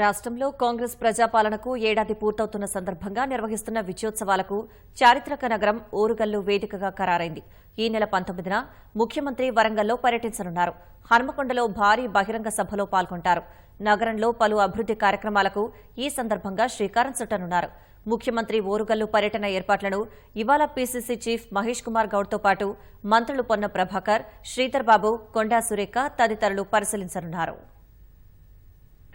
రాష్ట్రంలో కాంగ్రెస్ ప్రజాపాలనకు ఏడాది పూర్తవుతున్న సందర్భంగా నిర్వహిస్తున్న విజయోత్సవాలకు చారిత్రక నగరం ఓరుగల్లు వేదికగా ఖరారైంది. ఈ నెల పంతొమ్మిదిన ముఖ్యమంత్రి వరంగల్లో పర్యటించనున్నారు. హన్మకొండలో భారీ బహిరంగ సభలో పాల్గొంటారు. నగరంలో పలు అభివృద్ది కార్యక్రమాలకు ఈ సందర్భంగా శ్రీకారం చుట్టనున్నారు. ముఖ్యమంత్రి ఓరుగల్లు పర్యటన ఏర్పాట్లను ఇవాళ పీసీసీ చీఫ్ మహేష్ కుమార్ గౌడ్తో పాటు మంత్రులు పొన్న ప్రభాకర్ శ్రీధర్ బాబు కొండా సురేఖ తదితరులు పరిశీలించనున్నారు.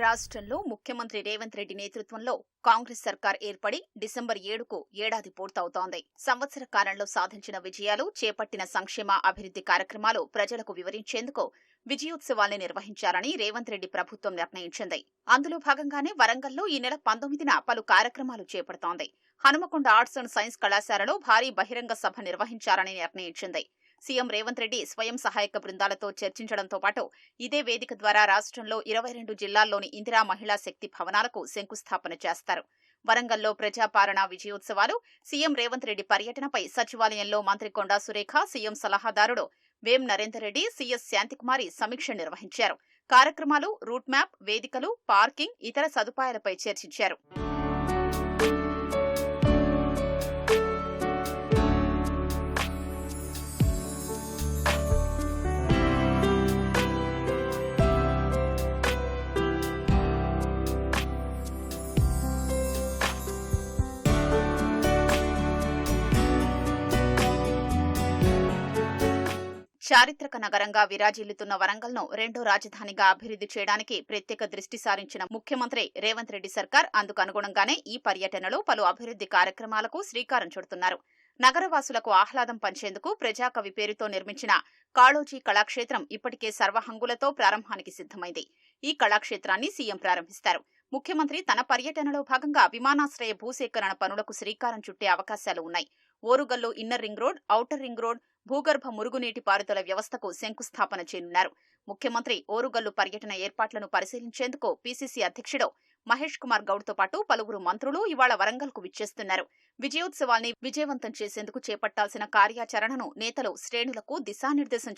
రాష్ట్రంలో ముఖ్యమంత్రి రేవంత్ రెడ్డి నేతృత్వంలో కాంగ్రెస్ సర్కార్ ఏర్పడి డిసెంబర్ ఏడుకు ఏడాది పూర్తవుతోంది. సంవత్సర కాలంలో సాధించిన విజయాలు చేపట్టిన సంక్షేమ అభివృద్ది కార్యక్రమాలు ప్రజలకు వివరించేందుకు విజయోత్సవాల్ని నిర్వహించాలని రేవంత్ రెడ్డి ప్రభుత్వం నిర్ణయించింది. అందులో భాగంగానే వరంగల్లో ఈ నెల పంతొమ్మిదిన పలు కార్యక్రమాలు చేపడుతోంది. హనుమకొండ ఆర్ట్స్ అండ్ సైన్స్ కళాశాలలో భారీ బహిరంగ సభ నిర్వహించాలని నిర్ణయించింది. సీఎం రేవంత్ రెడ్డి స్వయం సహాయక బృందాలతో చర్చించడంతో పాటు ఇదే వేదిక ద్వారా రాష్ట్రంలో ఇరవై రెండు జిల్లాల్లోని ఇందిరా మహిళా శక్తి భవనాలకు శంకుస్థాపన చేస్తారు. వరంగల్లో ప్రజాపాలన విజయోత్సవాలు సీఎం రేవంత్ రెడ్డి పర్యటనపై సచివాలయంలో మంత్రి కొండా సురేఖ సీఎం సలహాదారుడు వేం నరేందర్ రెడ్డి సీఎస్ శాంతికుమారి సమీక్ష నిర్వహించారు. కార్యక్రమాలు రూట్ మ్యాప్ వేదికలు పార్కింగ్ ఇతర సదుపాయాలపై చర్చించారు. చారిత్రక నగరంగా విరాజిల్లుతున్న వరంగల్ను రెండో రాజధానిగా అభివృద్ధి చేయడానికి ప్రత్యేక దృష్టి సారించిన ముఖ్యమంత్రి రేవంత్ రెడ్డి సర్కార్ అందుకు అనుగుణంగానే ఈ పర్యటనలో పలు అభివృద్ధి కార్యక్రమాలకు శ్రీకారం చుడుతున్నారు. నగరవాసులకు ఆహ్లాదం పంచేందుకు ప్రజాకవి పేరుతో నిర్మించిన కాళోజీ కళాక్షేత్రం ఇప్పటికే సర్వహంగులతో ప్రారంభానికి సిద్దమైంది ఈ కళాక్షేత్రాన్ని సీఎం ప్రారంభిస్తారు. ముఖ్యమంత్రి తన పర్యటనలో భాగంగా విమానాశ్రయ భూసేకరణ పనులకు శ్రీకారం చుట్టే అవకాశాలు ఉన్నాయి. Orugallu inner ring road outer ring road భూగర్భ మురుగునీటి పారుదల వ్యవస్థకు శంకుస్థాపన చేయనున్నారు. ముఖ్యమంత్రి ఓరుగల్లు పర్యటన ఏర్పాట్లను పరిశీలించేందుకు పీసీసీ అధ్యక్షుడు మహేష్ కుమార్ గౌడ్తో పాటు పలువురు మంత్రులు ఇవాళ వరంగల్కు విచ్చేస్తున్నారు. విజయోత్సవాల్ని విజయవంతం చేసేందుకు చేపట్టాల్సిన కార్యాచరణను నేతలు శ్రేణులకు దిశానిర్దేశం